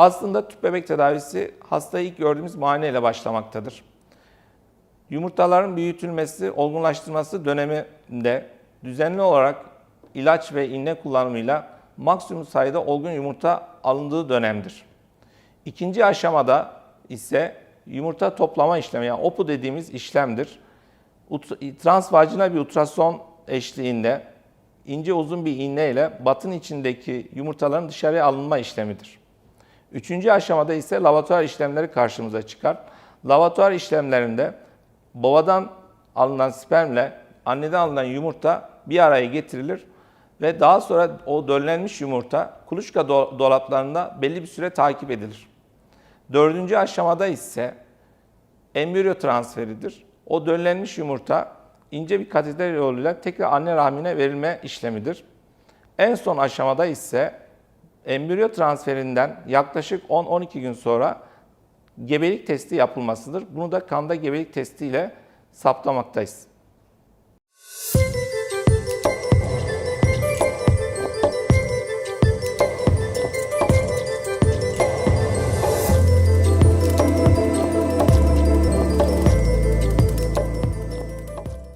Aslında tüp bebek tedavisi hastayı ilk gördüğümüz muayeneyle başlamaktadır. Yumurtaların büyütülmesi, olgunlaştırması döneminde düzenli olarak ilaç ve iğne kullanımıyla maksimum sayıda olgun yumurta alındığı dönemdir. İkinci aşamada ise yumurta toplama işlemi yani OPU dediğimiz işlemdir. Transvajinal bir ultrason eşliğinde ince uzun bir iğne ile batın içindeki yumurtaların dışarıya alınma işlemidir. Üçüncü aşamada ise laboratuvar işlemleri karşımıza çıkar. Laboratuvar işlemlerinde babadan alınan spermle anneden alınan yumurta bir araya getirilir ve daha sonra o döllenmiş yumurta kuluçka do- dolaplarında belli bir süre takip edilir. Dördüncü aşamada ise embriyo transferidir. O döllenmiş yumurta ince bir kateter yoluyla tekrar anne rahmine verilme işlemidir. En son aşamada ise embriyo transferinden yaklaşık 10-12 gün sonra gebelik testi yapılmasıdır. Bunu da kanda gebelik testi ile saptamaktayız.